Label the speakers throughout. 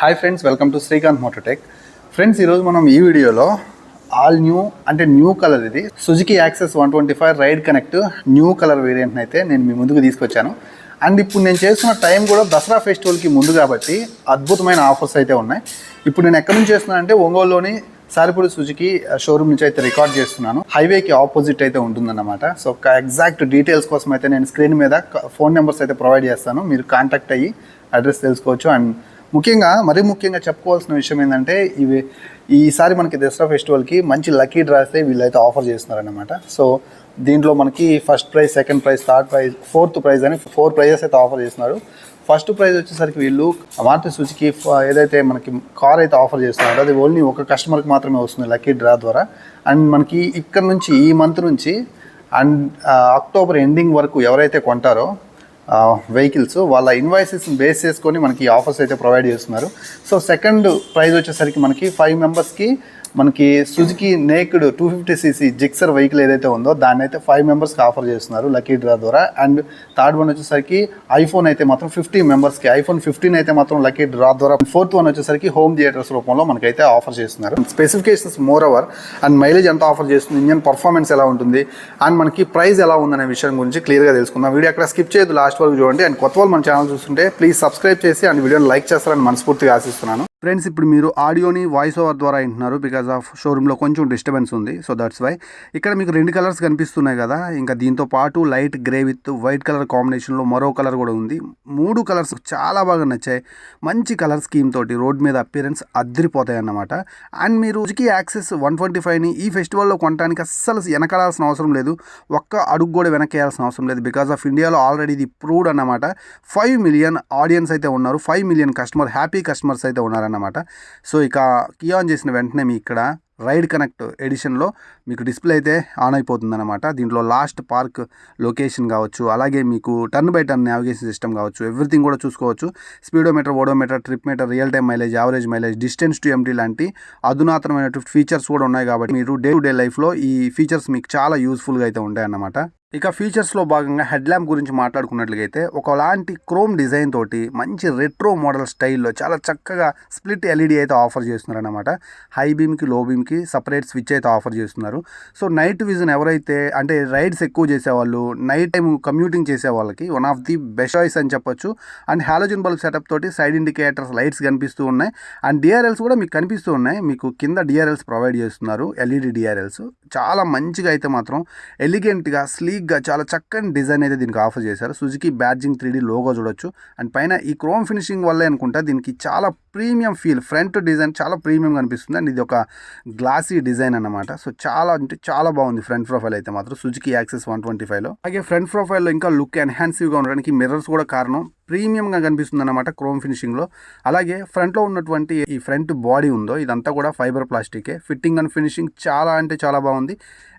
Speaker 1: Hi friends welcome to Srikanth Mototech friends ఈరోజు మనం ఈ వీడియోలో ఆల్ న్యూ అంటే న్యూ కలర్ ఇది. Suzuki Access one twenty five ride connect new colour వేరియంట్ని అయితే నేను మీ ముందుకు తీసుకొచ్చాను. అండ్ ఇప్పుడు నేను చేస్తున్న టైం కూడా దసరా ఫెస్టివల్కి ముందు కాబట్టి అద్భుతమైన ఆఫర్స్ అయితే ఉన్నాయి. ఇప్పుడు నేను ఎక్కడి నుంచి చేస్తున్నాను అంటే ఒంగోలులోని సారిపూడి సుజుకి షోరూమ్ నుంచి అయితే రికార్డ్ చేస్తున్నాను. హైవేకి ఆపోజిట్ అయితే ఉంటుందన్నమాట. సో ఎగ్జాక్ట్ డీటెయిల్స్ కోసం అయితే నేను స్క్రీన్ మీద ఫోన్ నెంబర్స్ అయితే ప్రొవైడ్ చేస్తాను. మీరు కాంటాక్ట్ అయ్యి అడ్రస్ తెలుసుకోవచ్చు. అండ్ ముఖ్యంగా మరీ ముఖ్యంగా చెప్పుకోవాల్సిన విషయం ఏంటంటే ఇవి ఈసారి మనకి దసరా ఫెస్టివల్కి మంచి లక్కీ డ్రాస్తే వీళ్ళైతే ఆఫర్ చేస్తున్నారనమాట సో దీంట్లో మనకి first prize second prize third prize fourth prize అని ఫోర్ ప్రైజెస్ అయితే ఆఫర్ చేస్తున్నారు. ఫస్ట్ ప్రైజ్ వచ్చేసరికి వీళ్ళు మారుతి సుజుకి ఏదైతే మనకి కార్ అయితే ఆఫర్ చేస్తున్నారో అది ఓన్లీ ఒక కస్టమర్కి మాత్రమే వస్తుంది లక్కీ డ్రా ద్వారా. అండ్ మనకి ఇక్కడ నుంచి ఈ మంత్ నుంచి అండ్ అక్టోబర్ ఎండింగ్ వరకు ఎవరైతే కొంటారో వెహికల్స్ వాళ్ళ ఇన్వాయిసెస్ని బేస్ చేసుకొని మనకి ఆఫర్స్ అయితే ప్రొవైడ్ చేస్తున్నారు. సో సెకండ్ ప్రైజ్ వచ్చేసరికి మనకి ఫైవ్ మెంబర్స్కి మనకి Suzuki naked two fifty CC Gixxer vehicle ఏదైతే ఉందో దాన్ని అయితే ఫైవ్ మెంబర్స్కి ఆఫర్ చేస్తున్నారు లక్కీ డ్రా ద్వారా. అండ్ థర్డ్ వన్ వచ్చేసరికి ఐఫోన్ అయితే మాత్రం ఫిఫ్టీ మెంబర్స్కి ఐఫోన్ ఫిఫ్టీన్ అయితే మాత్రం లక్కీ డ్రా ద్వారా. ఫోర్త్ వన్ వచ్చేసరికి హోమ్ థియేటర్స్ రూపంలో మనకైతే ఆఫర్ చేస్తున్నారు. Specifications more over and mileage ఎంత ఆఫర్ చేస్తుంది ఇంజన్ పర్ఫార్మెన్స్ ఎలా ఉంటుంది అండ్ మనకి ప్రైస్ ఎలా ఉందనే విషయం గురించి క్లియర్గా తెలుసుకుందాం. వీడియో అక్కడ స్కిప్ చేయదు లాస్ట్ వరకు చూడండి. అండ్ కొత్త వాళ్ళు మన ఛానల్ చూస్తుంటే ప్లీజ్ సబ్స్క్రైబ్ చేసి అండ్ వీడియోని లైక్ చేస్తారని మనస్ఫూర్తిగా ఆశిస్తున్నాను. ఫ్రెండ్స్ ఇప్పుడు మీరు ఆడియోని వాయిస్ ఓవర్ ద్వారా వింటున్నారు బికాజ్ ఆఫ్ షోరూంలో కొంచెం డిస్టర్బెన్స్ ఉంది. సో దట్స్ వై ఇక్కడ మీకు రెండు కలర్స్ కనిపిస్తున్నాయి కదా. ఇంకా దీంతో పాటు light grey with white colour కాంబినేషన్లో మరో కలర్ కూడా ఉంది. మూడు కలర్స్ చాలా బాగా నచ్చాయి. మంచి కలర్ స్కీమ్ తోటి రోడ్ మీద అపియరెన్స్ అద్దరిపోతాయి అన్నమాట. అండ్ మీరు రోజుకి యాక్సెస్ వన్ ట్వంటీ ఫైవ్ని ఈ ఫెస్టివల్లో కొనడానికి అస్సలు వెనకాడాల్సిన అవసరం లేదు. ఒక్క అడుగు కూడా వెనకేయాల్సిన అవసరం లేదు. బికాజ్ ఆఫ్ ఇండియాలో ఆల్రెడీ ఇది ప్రూవ్డ్ అన్నమాట. ఫైవ్ మిలియన్ ఆడియన్స్ అయితే ఉన్నారు. Five million customer happy customers అయితే ఉన్నారు అన్నమాట. సో ఇక కియాన్ చేసిన వెంటనే మీ ఇక్కడ రైడ్ కనెక్ట్ ఎడిషన్లో మీకు డిస్ప్లే అయితే ఆన్ అయిపోతుందన్నమాట. దీంట్లో లాస్ట్ పార్క్ లొకేషన్ కావచ్చు అలాగే మీకు turn by turn navigation system కావచ్చు ఎవ్రీథింగ్ కూడా చూసుకోవచ్చు. Speedometer odometer trip meter real time mileage average mileage distance to empty లాంటి అధునాతనమైన ఫీచర్స్ కూడా ఉన్నాయి కాబట్టి మీరు డే టు డే లైఫ్లో ఈ ఫీచర్స్ మీకు చాలా యూస్ఫుల్గా అయితే ఉంటాయన్నమాట. ఇక ఫీచర్స్లో భాగంగా హెడ్ ల్యాంప్ గురించి మాట్లాడుకున్నట్లయితే ఒకలాంటి క్రోమ్ డిజైన్ తోటి మంచి రెట్రో మోడల్ స్టైల్లో చాలా చక్కగా స్ప్లిట్ ఎల్ఈడి అయితే ఆఫర్ చేస్తున్నారు అనమాట హై బీమ్కి లో బీమ్కి సపరేట్ స్విచ్ అయితే ఆఫర్ చేస్తున్నారు. సో నైట్ విజన్ ఎవరైతే అంటే రైడ్స్ ఎక్కువ చేసేవాళ్ళు నైట్ టైం కమ్యూటింగ్ చేసే వాళ్ళకి one of the best choice అని చెప్పొచ్చు. అండ్ హాలోజన్ బల్బ్ సెటప్ తోటి సైడ్ ఇండికేటర్స్ లైట్స్ కనిపిస్తూ ఉన్నాయి. అండ్ డిఆర్ఎల్స్ కూడా మీకు కనిపిస్తూ ఉన్నాయి. మీకు కింద డిఆర్ఎల్స్ ప్రొవైడ్ చేస్తున్నారు ఎల్ఈడి డిఆర్ఎల్స్. చాలా మంచిగా అయితే మాత్రం ఎలిగెంట్గా స్లీక్గా చాలా చక్కని డిజైన్ అయితే దీనికి ఆఫర్ చేశారు. సుజుకి బ్యాడ్జింగ్ త్రీ లోగో చూడొచ్చు. అండ్ పైన ఈ క్రోమ్ ఫినిషింగ్ వల్లే అనుకుంటా దీనికి చాలా ప్రీమియం ఫీల్ ఫ్రంట్ డిజైన్ చాలా ప్రీమియం కనిపిస్తుంది. అండ్ ఇది ఒక గ్లాసీ డిజైన్ అన్నమాట. సో చాలా అంటే చాలా బాగుంది ఫ్రంట్ ప్రొఫైల్ అయితే మాత్రం సుజుకి యాక్సెస్ వన్ ట్వంటీ ఫైవ్లో. అలాగే ఫ్రంట్ ప్రొఫైల్లో ఇంకా లుక్ ఎన్హాన్సివ్గా ఉండడానికి మిర్రర్స్ కూడా కారణం. ప్రీమియంగా కనిపిస్తుంది అనమాట క్రోమ్ ఫినిషింగ్లో. అలాగే ఫ్రంట్లో ఉన్నటువంటి ఈ ఫ్రంట్ బాడీ ఉందో ఇదంతా కూడా ఫైబర్ ప్లాస్టికే. ఫిట్టింగ్ అండ్ ఫినిషింగ్ చాలా అంటే చాలా బాగుంది.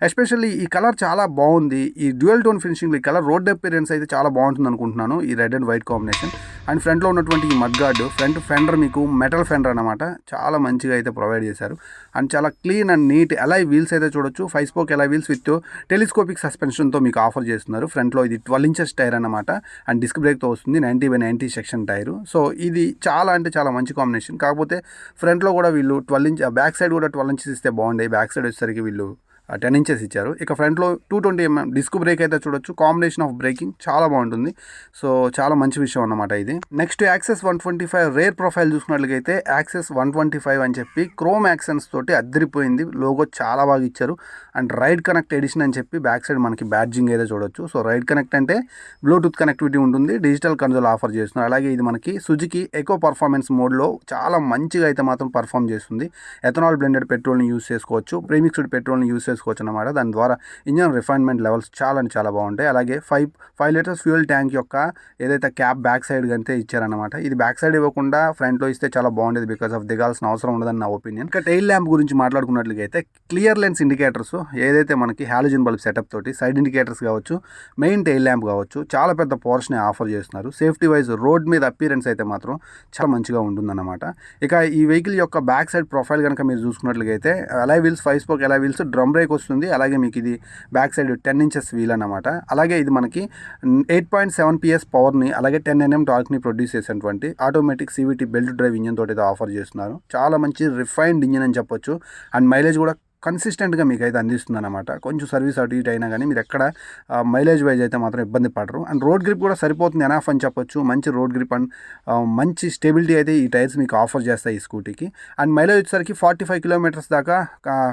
Speaker 1: ఎస్పెషల్లీ ఈ కలర్ చాలా బాగుంది. ఈ డ్యూయల్ టోన్ ఫినిషింగ్ ఈ కలర్ రోడ్ అపిరియన్స్ అయితే చాలా బాగుంటుంది అనుకుంటున్నాను. ఈ red and white combination. And ఫ్రంట్లో ఉన్నటువంటి ఈ మడ్గార్డ్ ఫ్రంట్ ఫెండర్ మీకు మెటల్ ఫెండర్ అనమాట చాలా మంచిగా అయితే ప్రొవైడ్ చేశారు. అండ్ చాలా clean and neat alloy wheels అయితే చూడొచ్చు. Five spoke alloy wheels with telescopic సస్పెన్షన్తో మీకు ఆఫర్ చేస్తున్నారు. ఫ్రంట్లో ఇది ట్వెల్వ్ ఇంచెస్ టైర్ అనమాట అండ్ డిస్క్ బ్రేక్తో వస్తుంది. Ninety by ninety section tyre. So ఇది చాలా అంటే చాలా మంచి కాంబినేషన్. కాకపోతే ఫ్రంట్లో కూడా వీళ్ళు ట్వెల్వ్ ఇంచ్ బ్యాక్ సైడ్ కూడా ట్వెల్వ్ ఇంచెస్ ఇస్తే బాగుండే బ్యాక్ సైడ్ వచ్చేసరికి వీళ్ళు టెన్ ఇంచెస్ ఇచ్చారు. ఇక ఫ్రంట్లో two twenty MM disc brake అయితే చూడొచ్చు. కాంబినేషన్ ఆఫ్ బ్రేకింగ్ చాలా బాగుంటుంది. సో చాలా మంచి విషయం అన్నమాట ఇది. Next Access one twenty five rear profile చూసుకున్నట్లయితే యాక్సెస్ వన్ ట్వంటీ ఫైవ్ అని చెప్పి క్రోమ్ యాక్సెన్స్ తోటి అద్దరిపోయింది. లోగో చాలా బాగా ఇచ్చారు. అండ్ రైడ్ కనెక్ట్ ఎడిషన్ అని చెప్పి బ్యాక్ సైడ్ మనకి బ్యాడ్జింగ్ అయితే చూడొచ్చు. సో రైడ్ కనెక్ట్ అంటే బ్లూటూత్ కనెక్టివిటీ ఉంటుంది. డిజిటల్ కన్సోల్ ఆఫర్ చేస్తున్నారు. అలాగే ఇది మనకి సుజుకి ఎకో పర్ఫార్మెన్స్ మోడ్లో చాలా మంచిగా అయితే మాత్రం పర్ఫామ్ చేస్తుంది. ఎథనాల్ బ్లెండెడ్ పెట్రోల్ని యూస్ చేసుకోవచ్చు. ప్రీమిక్స్డ్ పెట్రోల్ని యూస్ చేసుకోవచ్చు అనమాట దాని ద్వారా ఇంజన్ రిఫైన్మెంట్ లెవెల్స్ చాలా అంటే చాలా బాగుంటాయి. అలాగే five five litres fuel tank యొక్క ఏదైతే క్యాప్ బ్యాక్ సైడ్ అంతే ఇచ్చారనమాట ఇది బ్యాక్ సైడ్ ఇవ్వకుండా ఫ్రంట్లో ఇస్తే చాలా బాగుండేది బికాస్ ఆఫ్ దిగాల్సిన అవసరం ఉండదని నా ఒపీనియన్ ఇంకా టైల్ ల్యాంప్ గురించి మాట్లాడుకున్నట్లయితే క్లియర్ లెన్స్ ఇండికేటర్స్ ఏదైతే మనకి హాలోజన్ బల్బ్ సెటప్ తోటి సైడ్ ఇండికేటర్స్ కావచ్చు మెయిన్ టైల్ ల్యాంప్ కావచ్చు చాలా పెద్ద పోర్షన్ ఆఫర్ చేస్తున్నారు. సేఫ్టీ వైజ్ రోడ్ మీద అపీరెన్స్ అయితే మాత్రం చాలా మంచిగా ఉంటుందన్నమాట. ఇక ఈ వెహికల్ యొక్క బ్యాక్ సైడ్ ప్రొఫైల్ కనుక మీరు చూసుకున్నట్లయితే alloy wheels five spoke alloy wheels drum brake brake వస్తుంది. అలాగే మీకు ఇది back side ten inches wheel అన్నమాట. అలాగే ఇది మనకి ఎయిట్ పాయింట్ సెవెన్ పిఎస్ పవర్ని అలాగే టెన్ ఎన్ఎం టార్క్ని ప్రొడ్యూస్ చేసినటువంటి automatic CVT belt drive engine తోటి అయితే ఆఫర్ చేస్తున్నారు. చాలా మంచి రిఫైన్డ్ ఇంజన్ అని చెప్పొచ్చు. అండ్ మైలేజ్ కూడా కన్సిస్టెంట్గా మీకు అయితే అందిస్తుంది అనమాట కొంచెం సర్వీస్ అటు ఇటు అయినా కానీ మీరు ఎక్కడ మైలేజ్ వైజ్ అయితే మాత్రం ఇబ్బంది పడరు. అండ్ రోడ్ గ్రిప్ కూడా సరిపోతుంది ఎనాఫ్ అని చెప్పొచ్చు. మంచి రోడ్ గ్రిప్ అండ్ మంచి స్టెబిలిటీ అయితే ఈ టైర్స్ మీకు ఆఫర్ చేస్తాయి ఈ స్కూటీకి అండ్ మైలేజ్ వచ్చేసరికి ఫార్టీ ఫైవ్ కిలోమీటర్స్ దాకా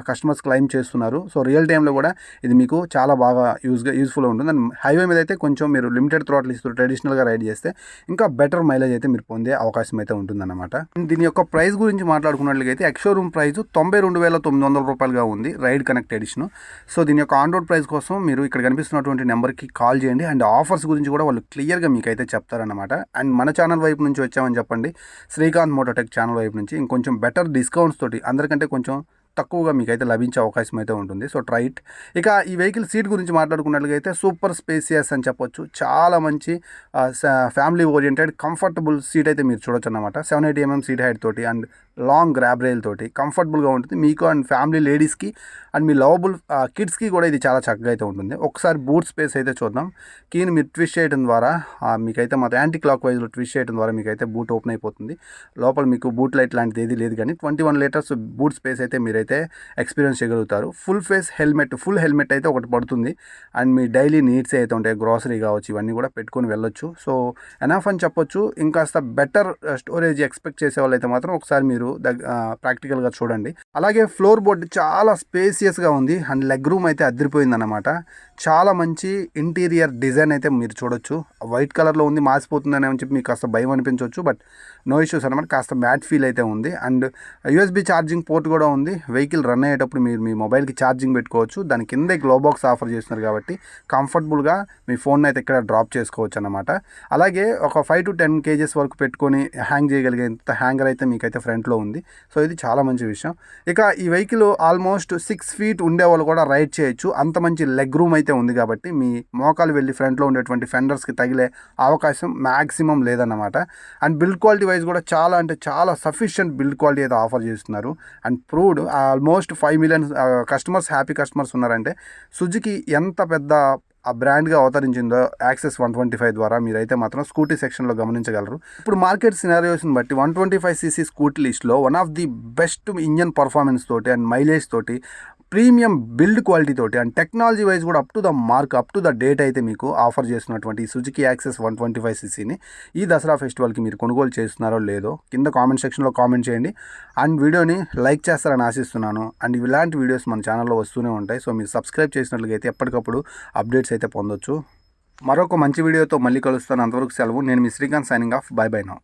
Speaker 1: కస్టమర్స్ క్లైమ్ చేస్తున్నారు. సో రియల్ టైంలో కూడా ఇది మీకు చాలా బాగా యూజ్గా యూస్ఫుల్గా ఉంటుంది. అండ్ హైవే మీద అయితే కొంచెం మీరు లిమిటెడ్ థ్రోట్లు ఇస్తూ ట్రెడిషనల్గా రైడ్ చేస్తే ఇంకా బెటర్ మైలేజ్ అయితే మీరు పొందే అవకాశం అయితే ఉంటుందన్నమాట. దీని యొక్క ప్రైస్ గురించి మాట్లాడుకున్నట్లయితే ఎక్స్షోరూమ్ ప్రైస్ తొంభై రెండు వేల తొమ్మిది వందల రూపాయలు అవైలబుల్గా ఉంది రైడ్ కనెక్ట్ ఎడిషన్ సో దీని యొక్క ఆన్ రోడ్ ప్రైస్ కోసం మీరు ఇక్కడ కనిపిస్తున్నటువంటి నెంబర్కి కాల్ చేయండి. అండ్ ఆఫర్స్ గురించి కూడా వాళ్ళు క్లియర్గా మీకు అయితే చెప్తారన్నమాట. అండ్ మన ఛానల్ వైపు నుంచి వచ్చామని చెప్పండి. శ్రీకాంత్ మోటోటెక్ ఛానల్ వైపు నుంచి ఇంకొంచెం బెటర్ డిస్కౌంట్స్ తోటి అందరికంటే కొంచెం తక్కువగా మీకు అయితే లభించే అవకాశం అయితే ఉంటుంది. సో ట్రైట్ ఇక ఈ వెహికల్ సీట్ గురించి మాట్లాడుకున్నట్లయితే సూపర్ స్పేసియస్ అని చెప్పొచ్చు. చాలా మంచి ఫ్యామిలీ ఓరియంటెడ్ కంఫర్టబుల్ సీట్ అయితే మీరు చూడొచ్చు అనమాట seven eighty MM seat height తోటి. అండ్ లాంగ్ గ్రాబ్ రైల్ తోటి కంఫర్టబుల్గా ఉంటుంది. మీకు అండ్ ఫ్యామిలీ లేడీస్కి అండ్ మీ లవబుల్ కిడ్స్కి కూడా ఇది చాలా చక్కగా అయితే ఉంటుంది. ఒకసారి బూట్ స్పేస్ అయితే చూద్దాం. కీని మీరు ట్విస్ట్ చేయడం ద్వారా మీకైతే మాత్రం యాంటీ క్లాక్ వైజ్లో ట్విస్ట్ చేయడం ద్వారా మీకైతే బూట్ ఓపెన్ అయిపోతుంది. లోపల మీకు బూట్ లైట్ లాంటిది ఏది లేదు కానీ twenty one litres boot space అయితే మీరైతే ఎక్స్పీరియన్స్ చేయగలుగుతారు. Full face helmet full helmet అయితే ఒకటి పడుతుంది. అండ్ మీ డైలీ నీడ్స్ అయితే ఉంటాయి గ్రాసరీ కావచ్చు ఇవన్నీ కూడా పెట్టుకొని వెళ్ళొచ్చు. సో ఎనాఫ్ అని చెప్పొచ్చు. ఇంకాస్త బెటర్ స్టోరేజ్ ఎక్స్పెక్ట్ చేసే వాళ్ళైతే మాత్రం ఒకసారి మీరు మీరు ప్రాక్టికల్గా చూడండి. అలాగే ఫ్లోర్ బోర్డ్ చాలా స్పేసియస్గా ఉంది. అండ్ లెగ్ రూమ్ అయితే అదిరిపోయిందన్నమాట. చాలా మంచి ఇంటీరియర్ డిజైన్ అయితే మీరు చూడొచ్చు. వైట్ కలర్లో ఉంది మాసిపోతుందని అని చెప్పి మీకు కాస్త భయం అనిపించవచ్చు బట్ నో ఇష్యూస్ అనమాట కాస్త మ్యాట్ ఫీల్ అయితే ఉంది. అండ్ యూఎస్బి ఛార్జింగ్ పోర్ట్ కూడా ఉంది. వెహికల్ రన్ అయ్యేటప్పుడు మీరు మీ మొబైల్కి ఛార్జింగ్ పెట్టుకోవచ్చు. దాని కింద గ్లో బాక్స్ ఆఫర్ చేస్తున్నారు కాబట్టి కంఫర్టబుల్గా మీ ఫోన్ అయితే ఇక్కడ డ్రాప్ చేసుకోవచ్చు అనమాట అలాగే ఒక ఫైవ్ టు టెన్ కేజెస్ వరకు పెట్టుకొని హ్యాంగ్ చేయగలిగేంత హ్యాంగర్ అయితే మీకైతే ఫ్రంట్లో ఉంది. సో ఇది చాలా మంచి విషయం. ఇక ఈ వెహికల్ ఆల్మోస్ట్ సిక్స్ ఫీట్ ఉండే వాళ్ళు కూడా రైడ్ చేయొచ్చు. అంత మంచి లెగ్ రూమ్ అయితే ఉంది కాబట్టి మీ మోకాలు వెళ్ళి ఫ్రంట్లో ఉండేటువంటి ఫెండర్స్కి తగిలే అవకాశం మ్యాక్సిమం లేదన్నమాట. అండ్ బిల్డ్ క్వాలిటీ ప్రైస్ కూడా చాలా అంటే చాలా సఫిషియంట్ బిల్డ్ క్వాలిటీ అయితే ఆఫర్ చేస్తున్నారు. And proved almost five million customers happy customers ఉన్నారంటే సుజుకి ఎంత పెద్ద ఆ బ్రాండ్గా అవతరించిందో యాక్సెస్ వన్ ట్వంటీ ఫైవ్ ద్వారా మీరైతే మాత్రం స్కూటీ సెక్షన్లో గమనించగలరు. ఇప్పుడు మార్కెట్ సినారియోస్ని బట్టి one twenty five CC scooty లిస్ట్లో one of the best engine performance తోటి అండ్ మైలేజ్ తోటి ప్రీమియం బిల్డ్ క్వాలిటీ తోటి అండ్ టెక్నాలజీ వైజ్ కూడా up to the mark up to the date అయితే మీకు ఆఫర్ చేస్తున్నటువంటి ఈ Suzuki Access one twenty five సీసీని ఈ దసరా ఫెస్టివల్కి మీరు కొనుగోలు చేస్తున్నారో లేదో కింద కామెంట్ సెక్షన్లో కామెంట్ చేయండి. అండ్ వీడియోని లైక్ చేస్తారని ఆశిస్తున్నాను. అండ్ ఇలాంటి వీడియోస్ మన ఛానల్లో వస్తూనే ఉంటాయి. సో మీరు సబ్స్క్రైబ్ చేసినట్లయితే ఎప్పటికప్పుడు అప్డేట్స్ అయితే పొందొచ్చు. మరొక మంచి వీడియోతో మళ్ళీ కలుస్తాను. అంతవరకు సెలవు. నేను మీ Srikanth signing off bye bye now